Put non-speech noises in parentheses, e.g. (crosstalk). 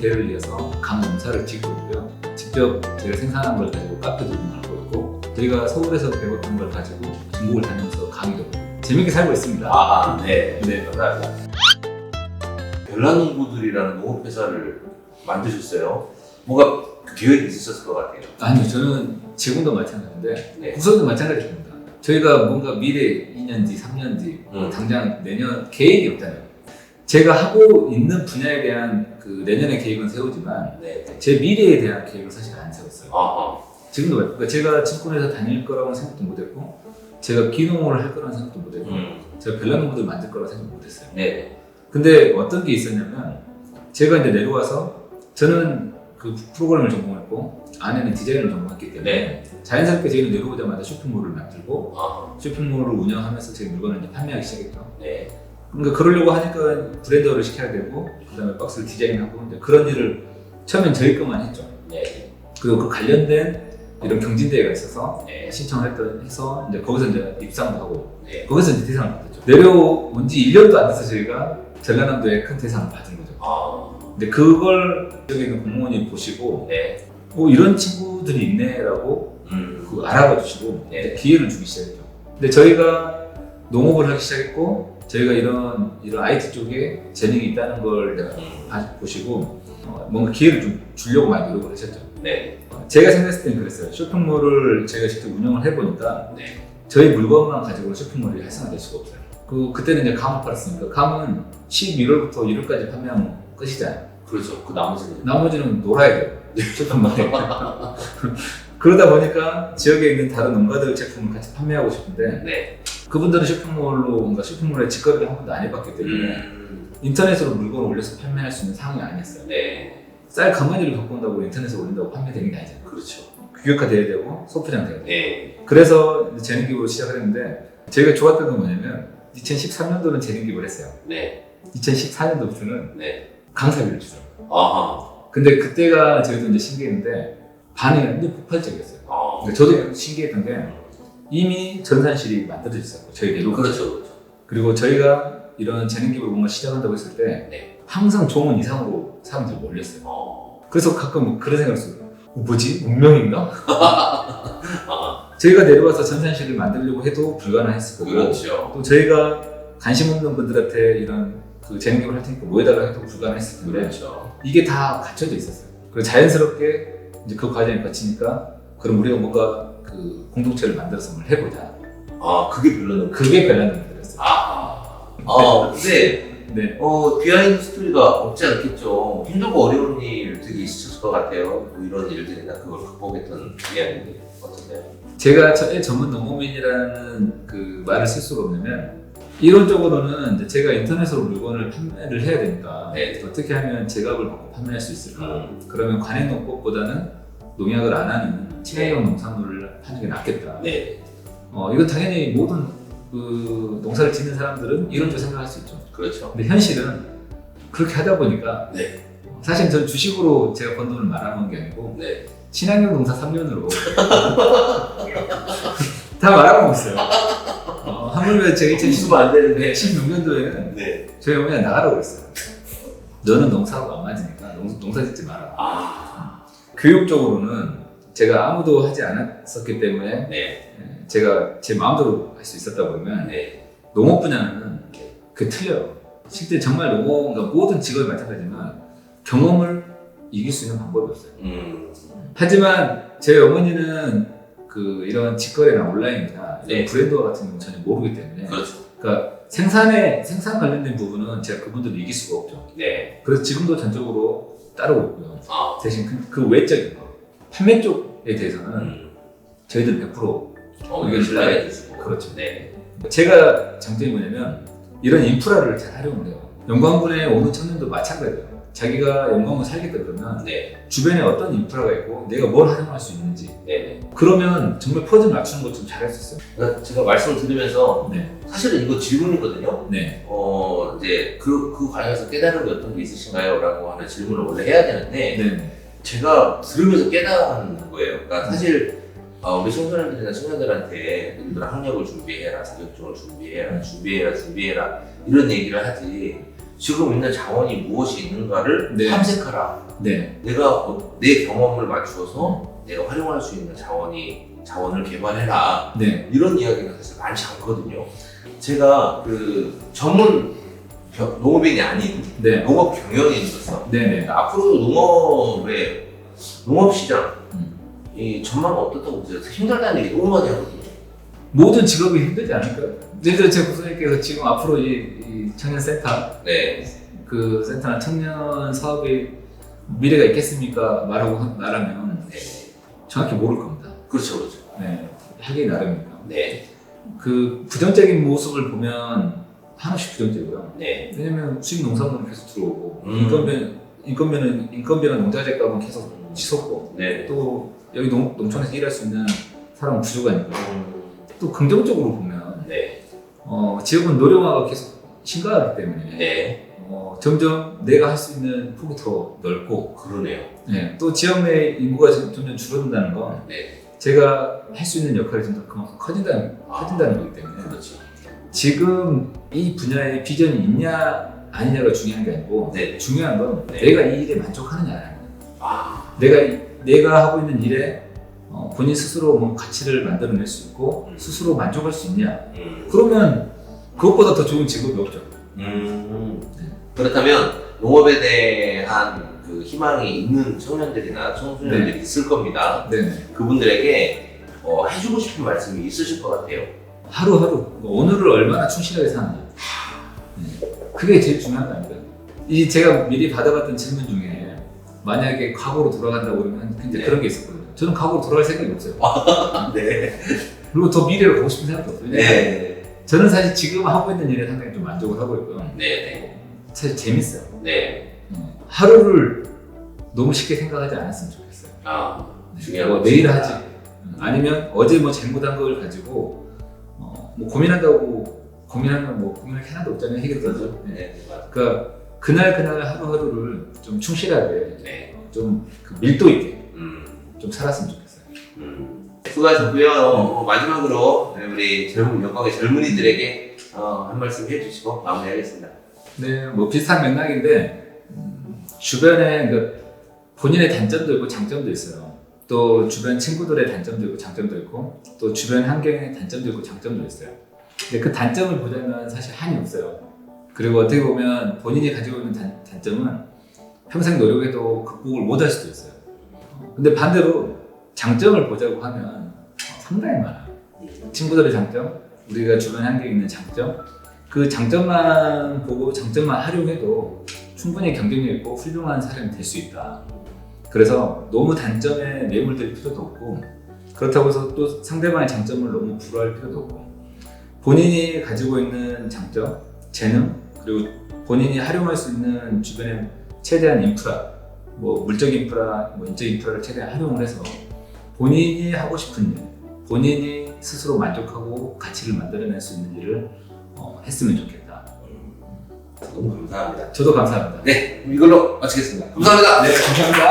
대를 이어서 강 농사를 짓고 있고요. 직접 제가 생산한 걸 가지고 카페도 운영하고 있고 저희가 서울에서 배웠던 걸 가지고 중국을 다니면서 강의도 재밌게 살고 있습니다. 아, 네. 네. 감사합니다. 별난농부들이라는 농업회사를 만드셨어요. 뭔가 계획이 있으셨을 것 같아요. 아니요, 저는 지금도 마찬가지인데 네. 우선도 마찬가지입니다. 저희가 뭔가 미래 2년 뒤, 3년 뒤, 뭐 음. 당장 내년 계획이 없잖아요. 제가 하고 있는 분야에 대한 그 내년의 계획은 세우지만 네. 제 미래에 대한 계획을 사실 안 세웠어요. 아하. 지금도 그러니까 제가 증권회사 다닐 거라고는 생각도 못했고 제가 기농을 할 거라는 생각도 못했고 음. 제가 별난농부들 만들 거라고 생각 못했어요. 네. 근데 어떤 게 있었냐면 제가 이제 내려와서 저는 그 프로그램을 전공했고 아내는 디자인을 전공했기 때문에 네. 자연스럽게 저희는 내려오자마자 쇼핑몰을 만들고 아하. 쇼핑몰을 운영하면서 제 물건을 이제 판매하기 시작했죠. 네. 그러니까 그러려고 하니까 브랜드화를 시켜야 되고 그다음에 박스를 디자인하고 이제 그런 일을 처음엔 저희 것만 했죠. 네. 그리고 그 관련된 이런 경진대회가 있어서 네. 신청을 했던 해서 이제 거기서 이제 입상도 하고 네. 거기서 이제 대상을 받았죠. 내려온 지 1년도 안 돼서 저희가 전라남도에 큰 대상을 받은 거죠. 아. 근데 그걸 여기 있는 공무원이 보시고 네. 어, 이런 친구들이 있네라고 음. 그 알아봐 주시고 네. 기회를 주기 시작했죠. 근데 저희가 농업을 하기 시작했고 저희가 이런 이런 IT 쪽에 재능이 있다는 걸 내가 음. 봐- 보시고 어, 뭔가 기회를 좀 주려고 많이 노력을 하셨죠. 네. 어, 제가 생각했을 때는 그랬어요. 쇼핑몰을 제가 직접 운영을 해보니까 네. 저희 물건만 가지고는 쇼핑몰이 활성화될 수가 없어요. 그 그때는 이제 감을 팔았으니까 감은 11월부터 1월까지 판매하면 끝이잖아요. 그렇죠. 그 나머지는. 나머지는 놀아야 돼요. 쇼핑몰에. (laughs) 그러다 보니까 지역에 있는 다른 농가들 제품을 같이 판매하고 싶은데 네. 그분들은 쇼핑몰로 뭔가 쇼핑몰에 직거래를 한 번도 안 해봤기 때문에 음. 인터넷으로 물건을 올려서 판매할 수 있는 상황이 아니었어요. 네. 쌀 가마니를 갖고 온다고 인터넷에 올린다고 판매되는 게 아니잖아요. 그렇죠. 규격화돼야 되고 소프장 돼야 돼요. 네. 그래서 재능기부로 시작을 했는데 제가 좋았던 건 뭐냐면 2013년도는 재능기부를 했어요. 네. 2014년도부터는 네. 강사비를 주더라고요. 아하. 근데 그때가 저희도 이제 신기했는데 반응이 완전 폭발적이었어요. 아. 근데 저도 신기했던 게 이미 전산실이 만들어졌어요. 저희 내로. 그렇죠. 그렇죠. 그리고 저희가 이런 재능기부를 뭔가 시작한다고 했을 때 네. 항상 조문 이상으로 사람들이 몰렸어요. 어. 그래서 가끔 뭐 그런 생각을 했어요. 어, 뭐지? 운명인가? (laughs) 아. 저희가 내려와서 전산실을 만들려고 해도 불가능했을 거고 그렇죠. 또 저희가 관심 없는 분들한테 이런 그 재능기부를 할 테니까 뭐 해달라 해도 불가능했을 텐데 그렇죠. 이게 다 갖춰져 있었어요. 그래서 자연스럽게 이제 그 과정을 거치니까 그럼 우리가 뭔가 그 공동체를 만들어서 뭘 해보자. 아, 그게 별로는 그게 별난들이었어요. 아. 어, 근데 네. 어, 비하인드 스토리가 없지 않겠죠. 힘들고 어려운 일 되게 있으셨을 것 같아요. 뭐 이런 일들이나 그걸 극복했던 비하인드 어떠세요? 제가 저의 전문 농업인이라는 그 말을 쓸 수가 없냐면 이론적으로는 이제 제가 인터넷으로 물건을 판매를 해야 되니까 네. 어떻게 하면 제값을 받고 판매할 수 있을까? 음. 그러면 관행농법보다는 농약을 안 하는 친환경 농산물을 하는 게 낫겠다. 네. 어, 이건 당연히 모든 그 농사를 짓는 사람들은 이런저런 생각할 수 있죠. 그렇죠. 근데 현실은 그렇게 하다 보니까 네. 사실 전 주식으로 제가 번 돈을 말아먹은 게 아니고 네. 친환경 농사 3년으로 (laughs) 다 말아먹고 있어요. 어, 하물며 제가 2016, 실수가 안 되는데. 16년도에는 네. 저희 어머니가 나가라고 그랬어요. 너는 농사하고 안 맞으니까 농, 농사 짓지 마라. 아. 교육적으로는 제가 아무도 하지 않았었기 때문에 네. 제가 제 마음대로 할 수 있었다 보면 네. 농업 분야는 그 틀려요. 실제 정말 농업, 그러니까 모든 직업이 마찬가지지만 경험을 이길 수 있는 방법이 없어요. 음. 하지만 제 어머니는 그 이런 직거래나 온라인이나 이런 네. 브랜드화 같은 경우는 전혀 모르기 때문에 그렇죠. 그러니까 생산에 생산 관련된 부분은 제가 그분들을 이길 수가 없죠. 네. 그래서 지금도 전적으로 따르고 있고요. 아. 대신 그, 그 외적인 거 판매 쪽에 대해서는 음. 저희들 100% 어, 이걸 신뢰해 주시고. 그렇죠. 네. 제가 장점이 뭐냐면 이런 인프라를 잘 활용을 해요. 영광군에 오는 청년도 마찬가지예요. 자기가 영광군 살겠다 그러면 네. 주변에 어떤 인프라가 있고 내가 뭘 활용할 수 있는지 네. 그러면 정말 퍼즐 맞추는 것 좀 잘할 수 있어요. 그러니까 제가 말씀을 드리면서 네. 사실은 이거 질문이거든요. 네. 어, 이제 그, 그 과정에서 깨달은 게 어떤 게 있으신가요? 라고 하는 질문을 원래 해야 되는데, 네. 제가 들으면서 깨달은 거예요. 그러니까 사실, 어, 우리 청소년들이나 청년들한테 학력을 준비해라, 자격증을 준비해라, 준비해라, 준비해라, 이런 얘기를 하지. 지금 있는 자원이 무엇이 있는가를 네. 탐색하라. 네, 내가 어- 내 경험을 맞추어서 내가 활용할 수 있는 자원이 자원을 개발해라. 네, 이런 이야기가 사실 많지 않거든요. 제가 그 전문 겨- 농업인이 아닌 네, 농업 경영인으로서 네, 네. 앞으로 농업의 농업 시장 음. 이 전망은 어떻다고 보세요? 힘들다는 얘기 너무 많이 하거든요. 모든 직업이 힘들지 않을까요? 예를 들어 제 부서님께서 지금 앞으로 이, 이 청년 센터 네. 그 센터나 청년 사업이 미래가 있겠습니까? 말하고 말하면 네. 정확히 모를 겁니다. 그렇죠, 그렇죠. 네, 하기 나름이니까. 네. 그 부정적인 모습을 보면 한없이 부정적이고요. 네. 왜냐면 수입 농산물은 계속 들어오고 음. 인건비 인건비는 인건비나 농자재 값은 계속 치솟고 네. 또 여기 농, 농촌에서 일할 수 있는 사람은 부족하니까 음, 또 긍정적으로 보면 네. 어, 지역은 노령화가 계속 심각하기 때문에 네. 어, 점점 내가 할 수 있는 폭이 더 넓고 그러네요. 네, 또 지역 내 인구가 점- 점점 줄어든다는 건 네. 제가 할 수 있는 역할이 좀더 그만큼 커진다는, 커진다는 거기 때문에 그렇죠. 지금 이 분야에 비전이 있냐 아니냐가 중요한 게 아니고 네. 중요한 건 네. 내가 이 일에 만족하느냐 아. 내가 이- 내가 하고 있는 일에 어, 본인 스스로 뭐 가치를 만들어낼 수 있고 음. 스스로 만족할 수 있냐 음. 그러면 그것보다 더 좋은 직업이 없죠 음. 그렇다면 농업에 대한 그 희망이 있는 청년들이나 청소년들이 있을 겁니다. 네네 그분들에게 어, 해주고 싶은 말씀이 있으실 것 같아요. 하루하루 뭐 오늘을 얼마나 충실하게 사느냐 네. 그게 제일 중요한 거 아닐까요? 이 제가 미리 받아봤던 질문 중에 만약에 과거로 돌아간다고 그러면 근데 네. 그런 게 있었거든요 저는 과거로 돌아갈 생각이 없어요 (laughs) 네. 그리고 더 미래를 가고 싶은 생각도 없어요 네. 저는 사실 지금 하고 있는 일에 상당히 좀 만족을 하고 있고요 네. 사실 재밌어요 네. 네. 하루를 너무 쉽게 생각하지 않았으면 좋겠어요 아, 네. 중요한 뭐것 내일. 하지 아니면 어제 뭐 잘못한 걸 가지고 어, 뭐 고민한다고 고민하면 뭐 고민할 게 하나도 없잖아요 해결되죠 네. 네. 맞아요. 그러니까 그날 그날 하루하루를 좀 충실하게 네. 좀그 밀도 있게 음. 좀 살았으면 좋겠어요 음. 수고하셨고요. 어, 마지막으로 네, 우리 젊은 영광의 젊은이들에게 어, 한 말씀 해주시고 마무리하겠습니다. 네, 뭐 비슷한 맥락인데 음, 주변에 그 본인의 단점도 있고 장점도 있어요. 또 주변 친구들의 단점도 있고 장점도 있고 또 주변 환경의 단점도 있고 장점도 있어요. 근데 그 단점을 보자면 사실 한이 없어요. 그리고 어떻게 보면 본인이 가지고 있는 단, 단점은 평생 노력해도 극복을 못 할 수도 있어요. 어, 근데 반대로 장점을 보자고 하면 어, 상당히 많아요. 친구들의 장점, 우리가 주변 환경에 있는 장점, 그 장점만 보고 장점만 활용해도 충분히 경쟁력 있고 훌륭한 사람이 될 수 있다. 그래서 너무 단점에 매몰될 필요도 없고 그렇다고 해서 또 상대방의 장점을 너무 불허할 필요도 없고 본인이 가지고 있는 장점, 재능 그리고 본인이 활용할 수 있는 주변의 최대한 인프라, 뭐 물적 인프라, 뭐 인적 인프라를 최대한 활용을 해서 본인이 하고 싶은 일, 본인이 스스로 만족하고 가치를 만들어낼 수 있는 일을 어, 했으면 좋겠다. 너무 감사합니다. 저도 감사합니다. 네, 이걸로 마치겠습니다. 감사합니다. 네, 감사합니다.